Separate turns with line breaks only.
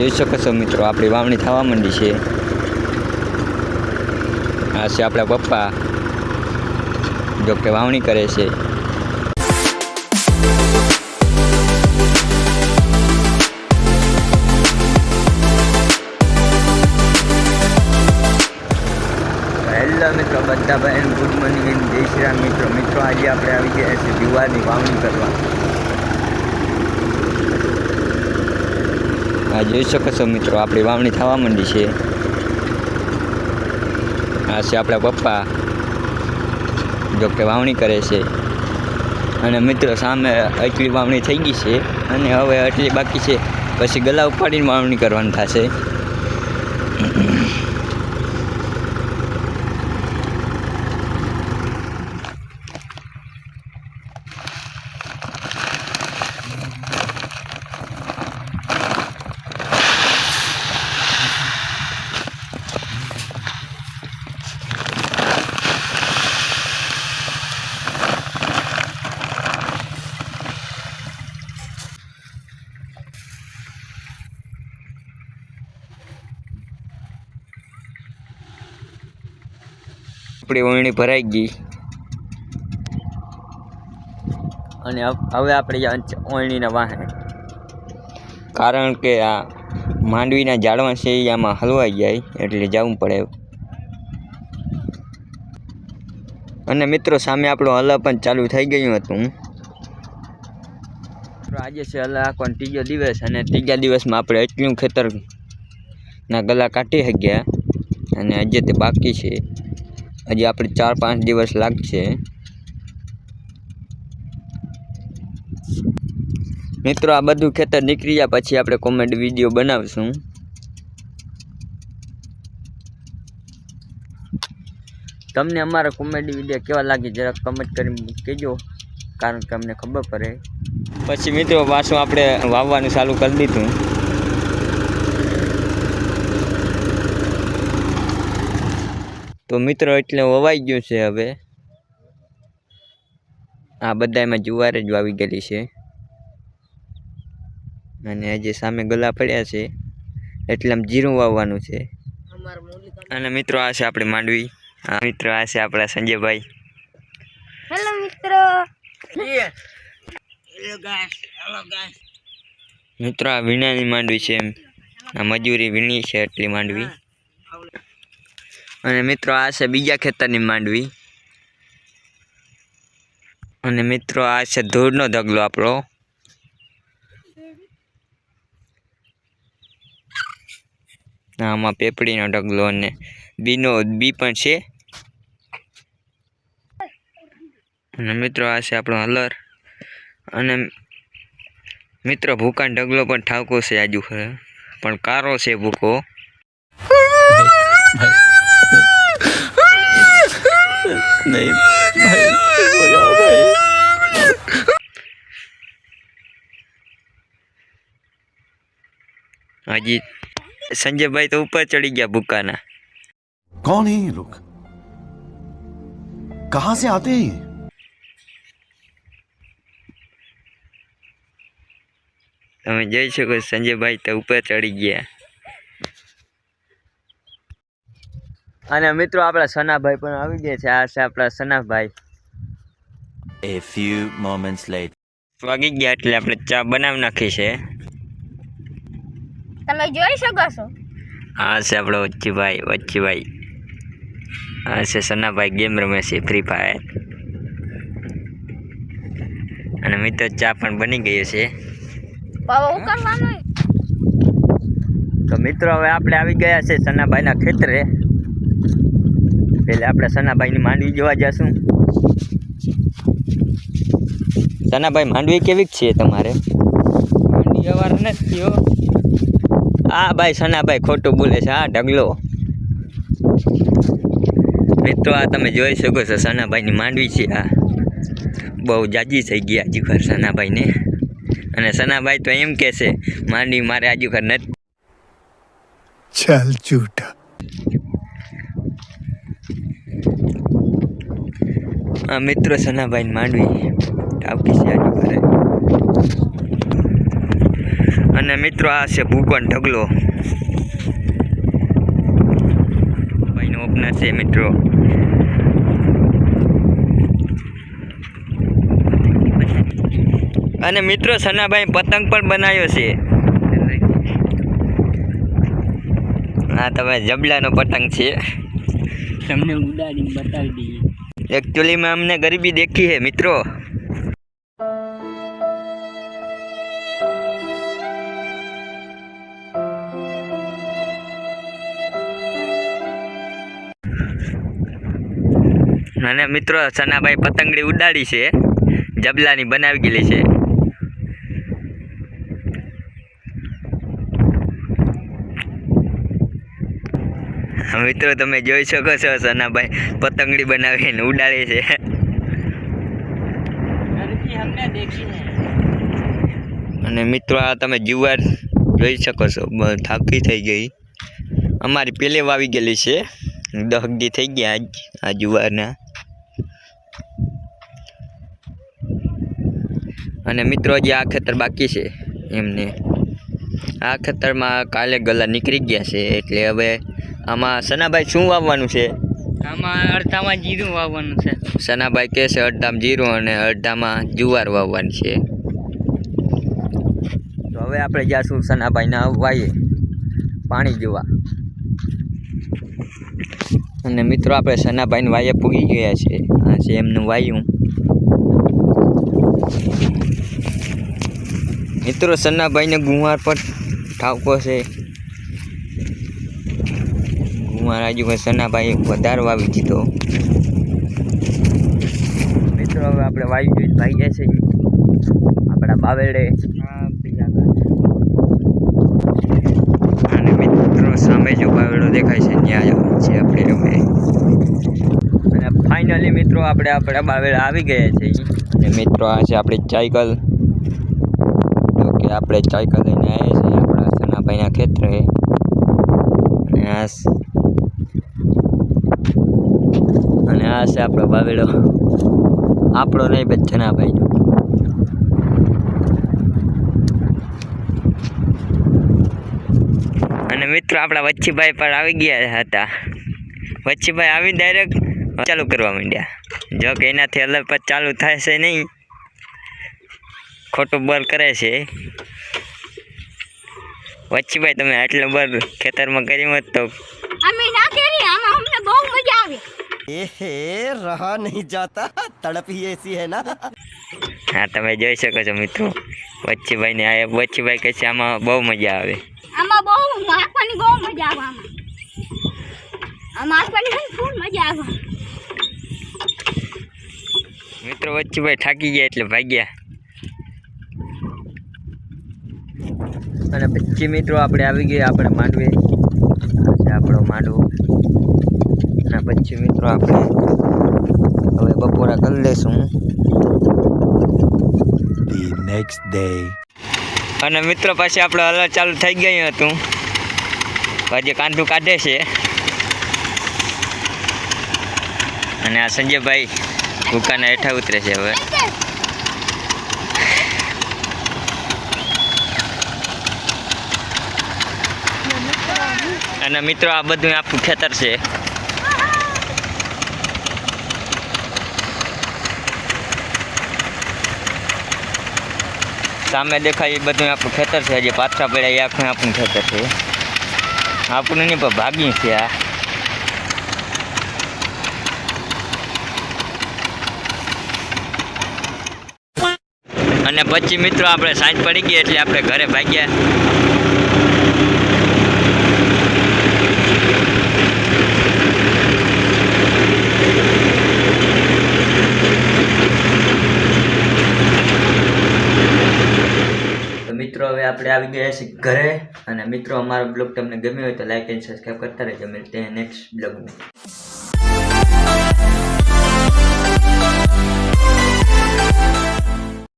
જોઈ શકો છો મિત્રો, આપણી વાવણી થવા માંડી છે. આ છે આપણા પપ્પા, જો વાવણી કરે છે. હેલો મિત્રો, બધા ભાઈ, ગુડ મોર્નિંગ જય શ્રી રામ મિત્રો. મિત્રો, આજે આપણે આવી ગયા છીએ જુવારની વાવણી કરવા. આ જોઈ શકો છો મિત્રો, આપણી વાવણી થવા માંડી છે. આ છે આપણા પપ્પા, જો કે વાવણી કરે છે. અને મિત્રો, સામે આટલી વાવણી થઈ ગઈ છે અને હવે આટલી બાકી છે. પછી ગલા ઉપાડીને વાવણી કરવાની થશે. આપણી વરણી ભરાઈ ગઈ. અને હવે આપણે ઓળણીના વાહે. કારણ કે આ માંડવીના ઝાડવા છે એ આમાં હલવાઈ જાય એટલે જવું પડે અને મિત્રો સામે આપણું હલા પણ ચાલુ થઈ ગયું હતું. આજે છે હલા આખો ત્રીજો દિવસ અને ત્રીજા દિવસમાં આપણે એટલું ખેતરના ગલા કાઢી શક્યા અને આજે તે બાકી છે. હજી આપણે ચાર પાંચ દિવસ લાગશે. મિત્રો, આ બધું ખેતર નીકળી જાય પછી આપણે કોમેડી વીડિયો બનાવશું. તમને અમારા કોમેડી વીડિયો કેવા લાગે, જરાક કમેન્ટ કરી કહેજો, કારણ કે અમને ખબર પડે. પછી મિત્રો, પાછું આપણે વાવવાનું ચાલુ કરી દીધું. મિત્રો એટલે વવાઈ ગયું છે હવે. આ બધામાં જુવાર જ વાવી ગયેલી છે. અને હજી સામે ગલા પડ્યા છે. એટલે આમ જીરું વાવવાનું છે. અને મિત્રો આ છે આપણી માંડવી. આ મિત્રો આ છે આપણા સંજયભાઈ.
હેલો મિત્રો.
મિત્રો આ વીણાની માંડવી છે એમ. આ મજૂરી વીણી છે એટલી માંડવી. અને મિત્રો આ છે બીજા ખેતરની માંડવી. અને મિત્રો આ છે ધૂળનો ઢગલો આપણો. આમાં પેપડીનો ઢગલો અને બીનો, બી પણ છે. અને મિત્રો આ છે આપણો હલર. અને મિત્રો ભૂકાન ઢગલો પણ ઠાવકો છે આજુ. પણ કારો છે ભૂકો. નહીં હજી સંજયભાઈ તો ઉપર ચડી ગયા ભૂકાના
कौन है ये लोग कहां से आते हैं ये
તમે જોઈ શકો છો સંજયભાઈ તો ઉપર ચડી ગયા અને મિત્રો આપણા સનાભાઈ પણ આવી ગયા છે. આ છે આપણા Sanabhai.
A few moments later.
વાગી ગયા એટલે આપણે ચા બનાવી નાખી છે.
તમે જોઈ શકો છો.
હા છે આપણો વચ્ચીભાઈ વચ્ચીભાઈ. હા છે સનાભાઈ ગેમ રમે છે ફ્રી ફાયર અને મિત્રો ચા પણ બની ગયો છે. તો મિત્રો હવે આપણે આવી ગયા છે સનાભાઈના ખેતરે. પહેલાં આપણે સનાભાઈની માંડવી જોવા જશું. સનાભાઈ માંડવી કેવી છે તમારે? માંડવી અવાર નથી થયો આ ભાઈ સનાભાઈ ખોટું બોલે છે આ ઢગલો. મિત્રો આ તમે જોઈ શકો છો સનાભાઈની માંડવી છે આ. બહુ જાજી થઈ ગઈ આજીખર સનાભાઈને. અને સનાભાઈ તો એમ કહે માંડવી મારે આજીખર નથી.
ચાલ ચૂટ
આ મિત્રો સનાભાઈ માંડવી. ટાપકી છે અને મિત્રો આ છે ભૂપન ઢગલો. ભાઈનો ઓપનર છે મિત્રો. અને મિત્રો સનાભાઈ પતંગ પણ બનાવ્યો છે. આ તમે જબલાનો પતંગ છે.
તમને ઉડાડીને બતાવી દઈએ.
એકચ્યુઅલીમાં અમને ગરીબી દેખી છે મિત્રો. અને મિત્રો, સનાભાઈ પતંગડી ઉડાડી છે. જબલાની બનાવી ગયેલી છે. મિત્રો તમે જોઈ શકો છો સનાભાઈ પતંગડી બનાવીને ઉડાડે છે. અને મિત્રો આ તમે જુવાર જોઈ શકો છો થાકી થઈ ગઈ. અમારી પેલે વાવી ગયેલી છે દહગી થઈ ગયા આજ આ જુવારના. અને મિત્રો જે આ ખેતર બાકી છે એમને. આ ખેતરમાં કાલે ગલા નીકળી ગયા છે એટલે હવે આમાં સનાભાઈ શું વાવવાનું છે?
આમાં અડધામાં જીરું વાવવાનું છે.
સનાભાઈ કહે છે અડધામાં જીરું અને અડધામાં જુવાર વાવવાની છે. તો હવે આપણે જાશું સનાભાઈના વાઈએ પાણી જોવા. અને મિત્રો આપણે સનાભાઈને વાયે પૂગી ગયા છે. આ છે એમનું વાયું. મિત્રો સનાભાઈને ગુંવાર પર ઠાવકો છે. ગુંવાર આજુ કોઈ સનાભાઈ વધારે વાવી દીધો. મિત્રો હવે આપણે વાવી જોઈ ભાઈ ગયા છે. આપણા બાવેડે. અને મિત્રો સામે જો બાવેડો દેખાય છે ત્યાં છે આપણે અમે. અને ફાઇનલી મિત્રો આપણે આપણા બાવેડા આવી ગયા છે. અને મિત્રો આ છે આપણી સાયકલ કે આપણે સાયકલ લઈને આવ્યા છીએ આપણા સનાભાઈના ખેતરે. અને આ સ- અને આ છે આપણો બાવેડો આપણો નહીં બચ્ચના જનાભાઈનો અને મિત્રો, આપણા વચ્ચીભાઈ પણ આવી ગયા હતા. વચ્ચીભાઈ આવી ડાયરેક્ટ ચાલુ કરવા માંડ્યા. જો કે એનાથી અલગ પછી ચાલુ થાય છે નહીં. ખોટું બર કરે છે. વચ્ચીભાઈ તમે આટલું બર ખેતરમાં કર્યું હોત તો
અમે ના કરી આમાં અમને બહુ મજા આવે.
એ રહા નહીં જાતા. તડપી એસી હે ના.
હા તમે જોઈ શકો છો મિત્રો. વચ્ચીભાઈ ને આ વચ્ચીભાઈ કહે છે આમાં બહુ મજા આવે.
આમાં બહુ માખવાની બહુ મજા આવે આમાં. માખવાની ફૂલ મજા આવે
મિત્રો વચ્ચીભાઈ થાકી ગયા એટલે ભાગ્યા. અને પછી મિત્રો આપણે આવી ગયા આપણે માંડવે આપણો માંડવો. અને પછી મિત્રો આપણે હવે બપોરા કરી લઈશું.
The next day.
અને મિત્રો પાછી આપણે હલ ચાલુ થઈ ગયું હતું. હજી કાંધું કાઢે છે. અને આ સંજયભાઈ ભૂકાના હેઠા ઉતરે છે હવે. અને મિત્રો આ બધું આપણું ખેતર છે. સામે દેખાય એ બધું આપણું ખેતર છે જે પાછા પડ્યા, એ આખું આપણું ખેતર છે. આપણું નહીં, પણ ભાગી છે આ. અને પછી મિત્રો, આપણે સાંજ પડી ગઈ એટલે આપણે ઘરે ભાગ્યા તો મિત્રો હવે આપણે આવી ગયા છીએ ઘરે. અને મિત્રો, અમારો બ્લોગ તમને ગમ્યો હોય તો લાઈક એન્ડ સબસ્ક્રાઈબ કરતા રહેજો. મળતે નેક્સ્ટ બ્લોગમાં